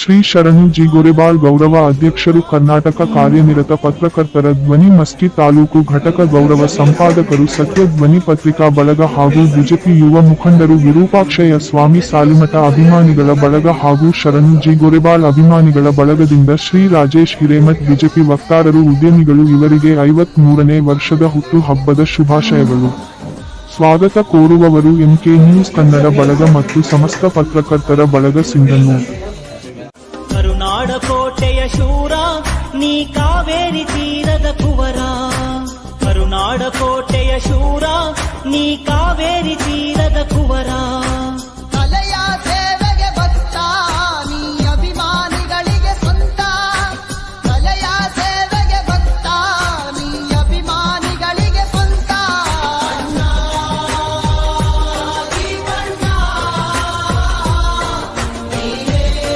ಶ್ರೀ ಶರಣು ಜಿ ಗೊರೆಬಾಳ್ ಗೌರವ ಅಧ್ಯಕ್ಷರು ಕರ್ನಾಟಕ ಕಾರ್ಯನಿರತ ಪತ್ರಕರ್ತರ ಧ್ವನಿ ಮಸ್ಕಿ ತಾಲೂಕು ಘಟಕ ಗೌರವ ಸಂಪಾದಕರು ಸತ್ಯ ಧ್ವನಿ ಪತ್ರಿಕಾ ಬಳಗ ಹಾಗೂ ಬಿಜೆಪಿ ಯುವ ಮುಖಂಡರು ವಿರೂಪಾಕ್ಷಯ ಸ್ವಾಮಿ ಸಾಲಿಮಠ ಅಭಿಮಾನಿಗಳ ಬಳಗ ಹಾಗೂ ಶರಣು ಜಿ ಗೊರೆಬಾಳ್ ಅಭಿಮಾನಿಗಳ ಬಳಗದಿಂದ ಶ್ರೀ ರಾಜೇಶ್ ಹಿರೇಮಠ್ ಬಿಜೆಪಿ ವಕ್ತಾರರು ಉದ್ಯಮಿಗಳು ಇವರಿಗೆ ಐವತ್ ಮೂರನೇ ವರ್ಷದ ಹುಟ್ಟು ಹಬ್ಬದ ಶುಭಾಶಯಗಳು. ಸ್ವಾಗತ ಕೋರುವವರು ಎಂಕೆ ನ್ಯೂಸ್ ಕನ್ನಡ ಬಳಗ ಮತ್ತು ಸಮಸ್ತ ಪತ್ರಕರ್ತರ ಬಳಗ ಸಿಂಧನೂರು. ಕರುನಾಡ ಕೋಟೆಯ ಶೂರ ನೀ ಕಾವೇರಿ ತೀರದ ಕುವರ ಕರುನಾಡ ಕೋಟೆಯ ಶೂರ ನೀ ಕಾವೇರಿ ತೀರದ ಕುವರ